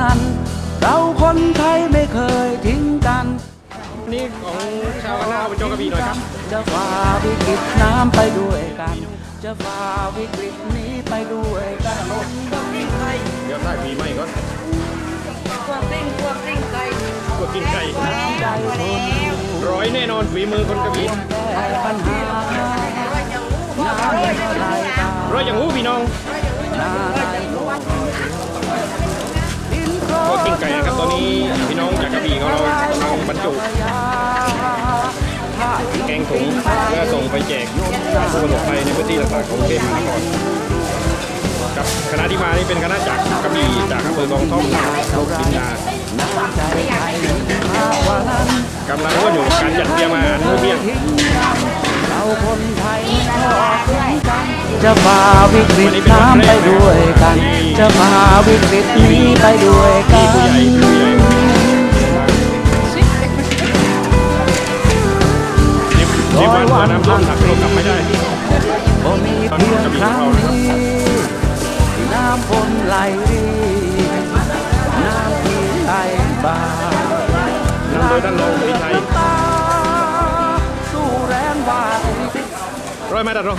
นั้น เราคนไทยไม่เคยทิ้งกันนี่ของชาวนาบนจกระบี่หน่อยครับ จะฝ่าวิกฤตน้ำไปด้วยกัน จะฝ่าวิกฤตนี้ไปด้วยกันเดี๋ยวได้ปีใหม่ก่อนพวกซิ่งพวกซิ่งไก่กดกินไก่น้ำใจคนร้อยแน่นอนฝีมือคนกระบี่แก้ปัญหาน้ำเมื่อไรตาร้อยอย่างหูพี่น้อง ดินโคลก็กินไก่นะครับตอนนี้พี่น้องจากกระบี่ของเรากำลังบรรจุแกงถุงเพื่อส่งไปแจกผู้ประสบภัยในพื้นที่ต่างๆของกรุงเทพมหานครกับคณะที่มานี่เป็นคณะจากกระบี่จากอำเภอกองท่อมลูกบินนาน้ำใจไทยมากกว่ากำลังร่วมอยู่กับการจัดเตรียมอาหารมื้อเที่ยง จะฝ่าวิกฤตน้ำไปด้วยกัน จะฝ่าวิกฤตนี้ไปด้วยกันผู้ใหญ่สิบสิบวันมาน้ำท่วมหนักเรากลับไม่ได้บ่มีเพียงครั้งนี้น้ำฝนไหลรีน้ำที่ไหลบ่าน้ำโดยท่านรองพิชัยน้ำตาสู้แรงบาดร้อยไหมดัดรอง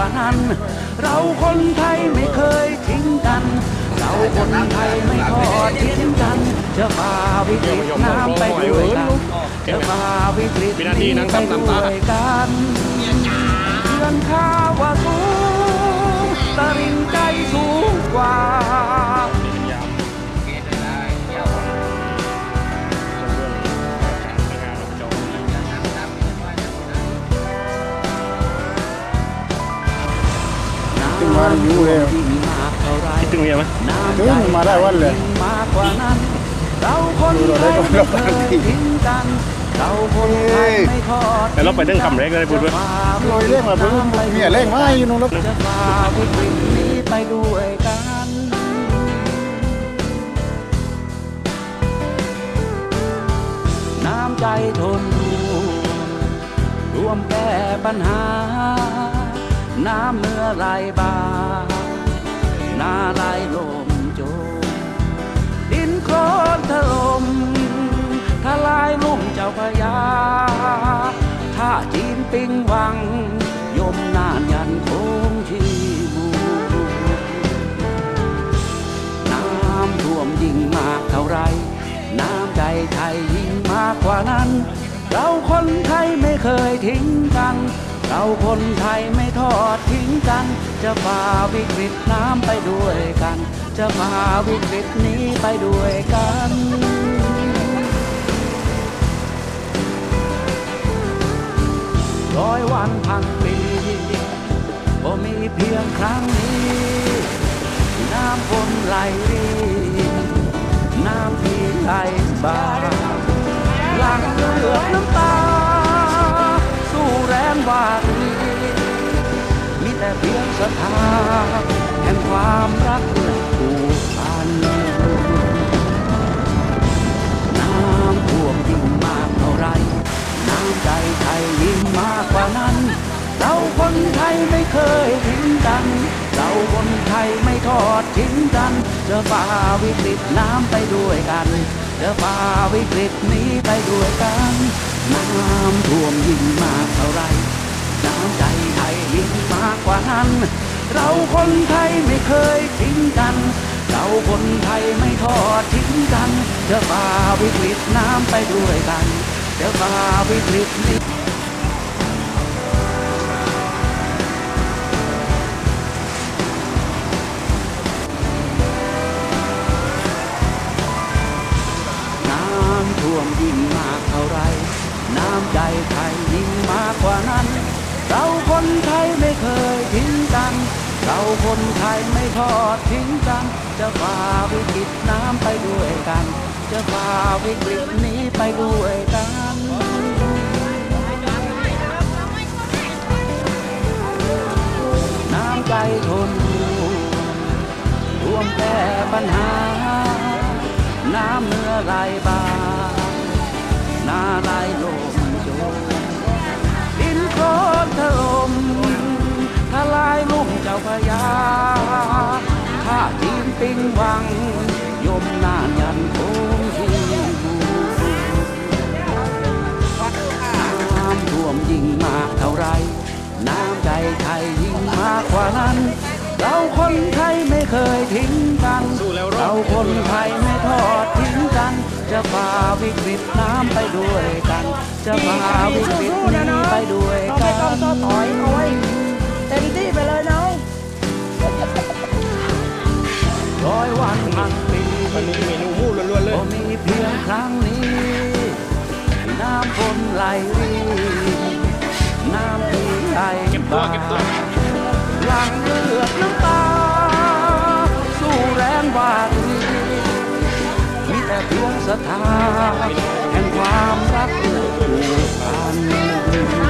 ว่านั้น เราคนไทยไม่เคยทิ้งกัน เราคนไทยไม่ทอดทิ้งกัน จะฝ่าวิกฤตน้ำไปด้วยกันจะฝ่าวิกฤตนี้ไปด้วยกันเพื่อนข้าว่าสูงตริงใจสูงกว่า งวันอยู่แล้วมากเท่าไรคิดถึงเมียไหมถึงมาได้วันเลยมากกว่านั้นเราคนไทยไม่เคยทิ้งกันเราคนไทยไม่ทอดแต่เราไปเรื่องคำแรกเลยพูดด้วยลอยเร่งมาเพิ่งเมียเร่งมาอยู่นู่นแล้วจะฝ่าวิกฤตนี้ไปด้วยกันน้ำใจทนรวมแก้ปัญหา น้ำเมื่อไหลบาหน้าไหลลมโจมดินโคลนถล่มทลายลุ่มเจ้าพยาถ้าจีนปิงวัง ยมนานยันโคงชีบูน้ำท่วมยิ่งมากเท่าไร น้ำใจไทยยิ่งมากกว่านั้น เราคนไทยไม่เคยทิ้งกัน เราคนไทยไม่ทอดทิ้งกัน จะฝ่าวิกฤตน้ำไปด้วยกัน จะฝ่าวิกฤตนี้ไปด้วยกันร้อยวันพันปีก็มีเพียงครั้งนี้ น้ำฝนไหลรีน้ำที่ไหลบ่าหลังเลือกน้ำตา วารีมีแต่เพียงศรัทธาแห่งความรักผูกพันน้ำท่วมยิ่งมากเท่าไร น้ำใจไทยยิ่งมากกว่านั้น เราคนไทยไม่เคยทิ้งกัน เราคนไทยไม่ทอดทิ้งกันจะฝ่าวิกฤตน้ำไปด้วยกันจะฝ่าวิกฤตนี้ไปด้วยกัน น้ำท่วมยิ่งมากเท่าไร น้ำใจไทยยิ่งมากกว่านั้น เราคนไทยไม่เคยทิ้งกัน เราคนไทยไม่ทอดทิ้งกันจะฝ่าวิกฤตน้ำไปด้วยกันจะฝ่าวิกฤตนี้น้ำท่วมยิ่งมากเท่าไร น้ำใจไทย คนไทยไม่ทอดทิ้งกัน จะฝ่าวิกฤตน้ำไปด้วยกัน จะฝ่าวิกฤตนี้ไปด้วยกันน้ำใจทนร่วมแก้ปัญหา น้ำเนื้อไหลบางนาไหลลม ยาข้าทีมปิงวัง ยมนานยันโค้งที่บูน้ำท่วมยิ่งมากเท่าไร น้ำใจไทยยิ่งมากกว่านั้น เราคนไทยไม่เคยทิ้งกันสู้แล้วรอดเราคนไทยไม่ทอดทิ้งกัน จะฝ่าวิกฤตน้ำไปด้วยกัน จะฝ่าวิกฤตนี้ไปด้วยเรากัไม่ต้องนท้อถอยเอาไว้เต็มที่ไปเลยน้อ ร้อยวันพันปีวันนี้เมนูหมูล้วนๆเลยก็มีเพียงครั้งนี้ที่น้ำฝนไหลรีน้ำที่ไหลเก็บตัวเก็บตัว หลังเลือดน้ำตา สู้แรงบาดรีมีแต่เพียงศรัทธาแห่งความรักผูกพันน้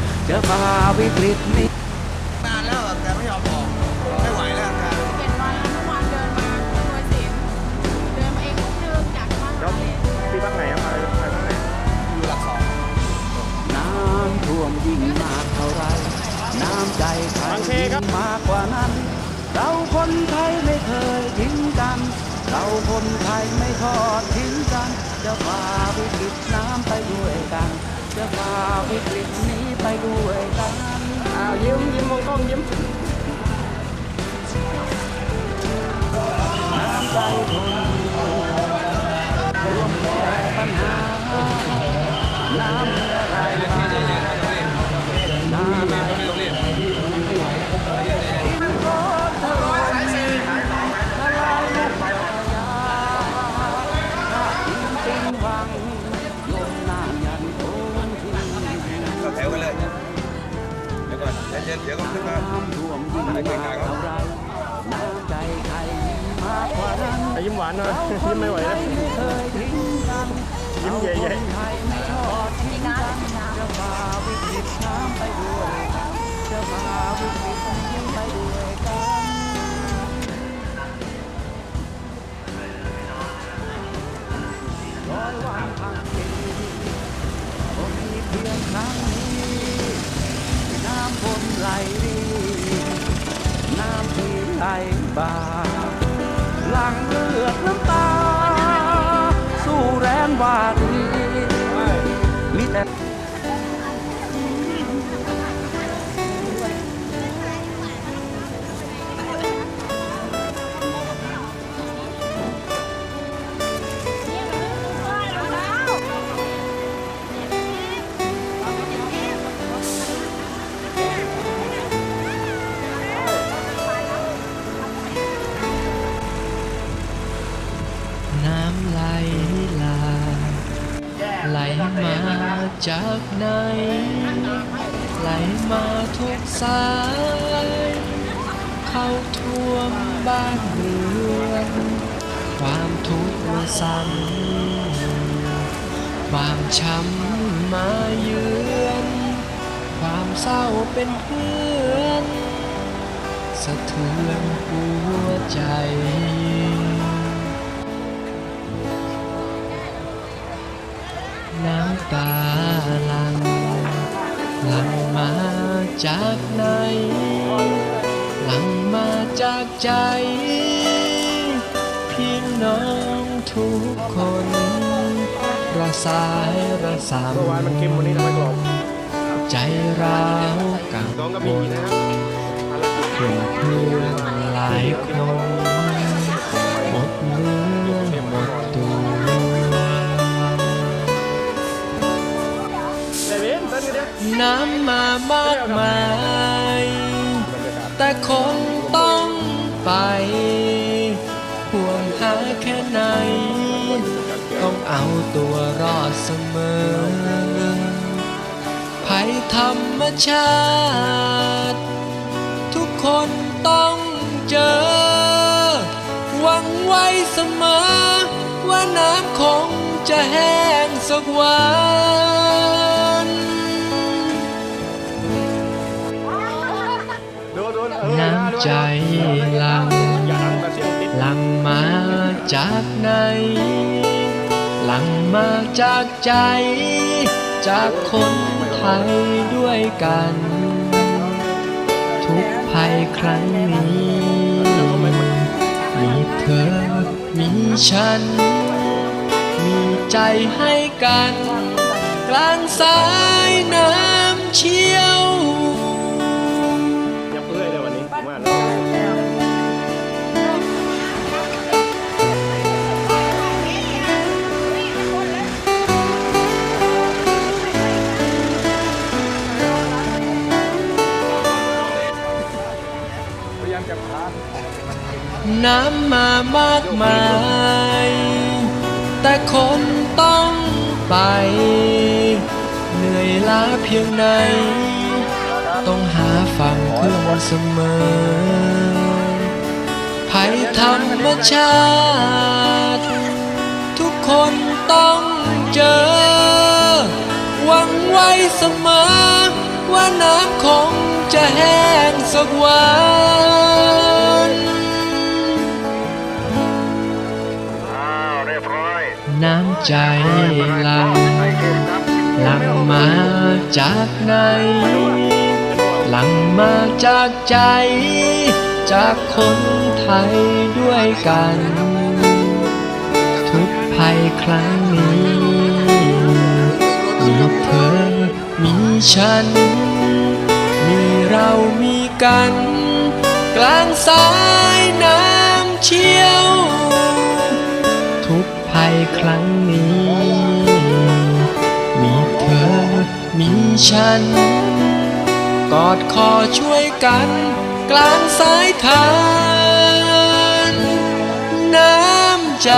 จะฝ่าวิกฤตนี้นานแล้วอะแกไม่ยอมบอกไม่ไหวแล้วอาการเจ็ดวันแล้วเมื่อวานเดินมาหน่วยศิลป์เดินมาเองก็เดินจากบ้านเราเองพี่พักไหนครับไปไปพักไหนอยู่หลักสองน้ำท่วมยิ่งมากเท่าไรน้ำใจไทยบาเคยิ่งมากกว่านั้น เราคนไทยไม่เคยทิ้งกัน เราคนไทยไม่ทอดทิ้งกัน จะฝ่าวิกฤตน้ำไปด้วยกัน จะฝ่าวิกฤต นี้ไปด้วยกันอ้าวยิ้มยิ้มมองกล้องยิ้มน้ำใจทนร่วมแก้ปัญหาน้ำ น้ำท่วมยิ่งมากเท่าไรน้ำใจไทยยิ่งมากกว่านั้น ยิ้มหวานหน่อยยิ้มไม่ไหวแล้วยิ้มใหญ่ๆเราคนไทยไม่ทอดทิ้งกันจะฝ่าวิกฤตน้ำไปด้วยกันจะฝ่าวิกฤตนี้ไปด้วยกันร้อยวันพันปีก็มีเพียงครั้ง ฝนไหลรีน้ำที่ไหลบ่าหลังเลือดน้ำตา สู้แรงวารีมีแต่ จากไหน ไหลมาทุกสาย เข้าท่วมบ้านเรือนความทุกข์มาซ้ำความช้ำมาเยือน ความเศร้าเป็นเพื่อน สะเทือนหัวใจน้ำตา หลังหลังมาจากไหนหลังมาจากใจ พี่น้องทุกคนระสายระสามเมื่อวานมันเค็มวันนี้ทำไมกรอบใจร้าวกังวบี่ลนะครับภารกิจเพื่อนหลายคน น้ำมามากมาย แต่คงต้องไปห่วงหาแค่ไหน ต้องเอาตัวรอดเสมอภัยธรรมชาติ ทุกคนต้องเจอ หวังไว้เสมอ ว่าน้ำคงจะแห้งสักวัน ใจหลังหลังมาจากไหนหลังมาจากใจ จากคนไทยด้วยกัน ทุกภัยครั้งนี้ มีเธอ มีฉัน มีใจให้กัน กลางสายน้ำเชี่ยว น้ำมามากมาย แต่คนต้องไป เหนื่อยล้าเพียงไหน ต้องหาฝั่งขึ้นเสมอภัยธรรมชาติ ทุกคนต้องเจอ หวังไว้เสมอ ว่าน้ำคงจะแห้งสักวัน ใจหลังหลังมาจากไหนหลังมาจากใจ จากคนไทยด้วยกัน ทุกภัยครั้งนี้มีเธอมีฉัน มีเรามีกัน กลางสายน้ำเชี่ยว ทุกภัยครั้งนี้ ฉัน กอดคอช่วยกัน กลางสายทาน น้ำใจ